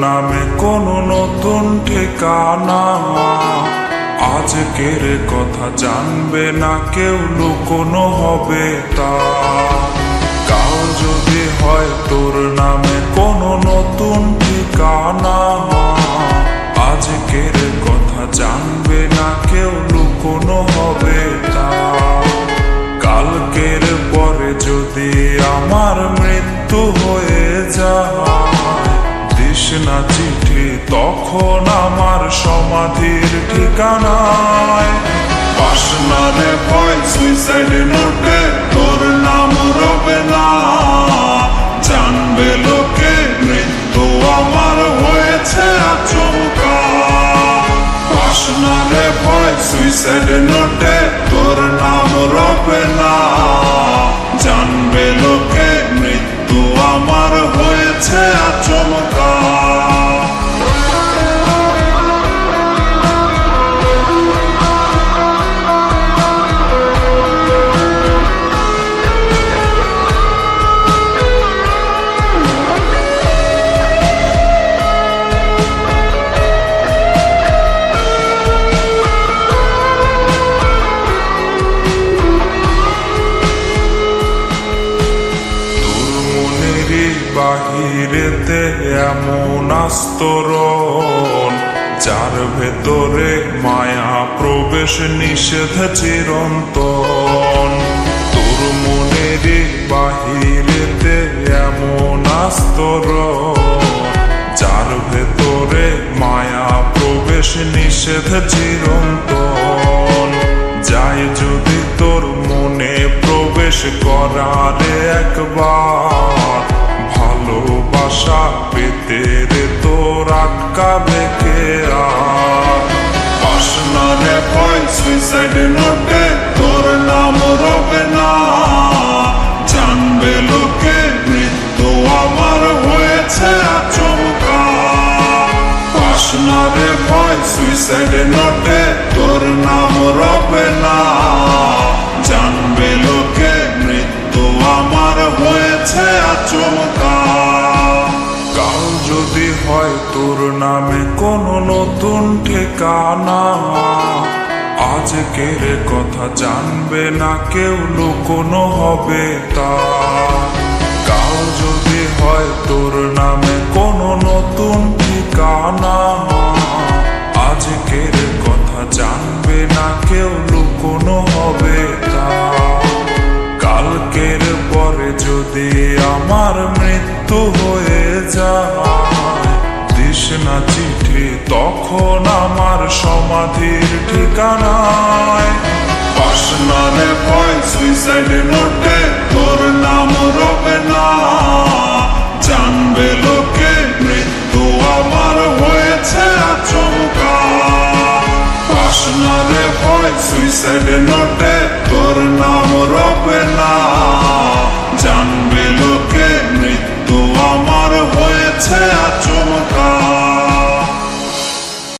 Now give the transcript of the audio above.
নামে কোনো নতুন ঠিকানা। আজকের কথা জানবে না কেউ, লুকোনো হবে তা। কাল যদি হয় তোর নামে কোনো নতুন ঠিকানা। আজকের কথা জানবে না কেউ, লুকোনো হবে তা। কালকের পরে যদি তখন আমার সমাধির ঠিকানায়? পাশনারে ভয় সুইসাইড নোটে তোর নাম রবে না। জানবে লোকে, মৃত্যু আমার হয়েছে আচমকা। পাশনারে ভয় সুইসাইড নোটে তোর নাম রবে না। বাহিরেতে এমন আস্তরণ, যার ভেতরে মায়া প্রবেশ নিষেধ চিরন্তন। তোর মনের বাহিরেতে এমন আস্তরণ, যার ভেতরে মায়া প্রবেশ নিষেধ চিরন্তন। যাই যদি তোর মনে প্রবেশ করারে একবার ভালোবাসা পেতে রে তোর আটকাবে কে আর পাশনারে ভয় সুইসাইড নোটে তোর নাম রবে না জানবে লোকে মৃত্যু আমার হয়েছে আচমকা। ভয় সুইসাইড তোর নাম রবে না জানবে লোকে মৃত্যু আমার হয়েছে আচমকা। তোর নামে কোনো নতুন ঠিকানা। আজকের কথা জানবে না কেউ, লুকোনো হবে তা। কাল যদি হয় তোর নামে কোনো নতুন ঠিকানা। আজকের কথা জানবে না কেউ, লুকোনো হবে তা। কালকের পরে যদি আমার মৃত্যু হয়ে যায় না চিঠি, তখন আমার সমাধির ঠিকানায়। পাশনারে ভয় সুইসাইড নোটে তোর নাম রবে না। জানবে লোকে, মৃত্যু আমার হয়েছে আচমকা। পাশনারে ভয় সুইসাইড নোটে তোর নাম রবে না।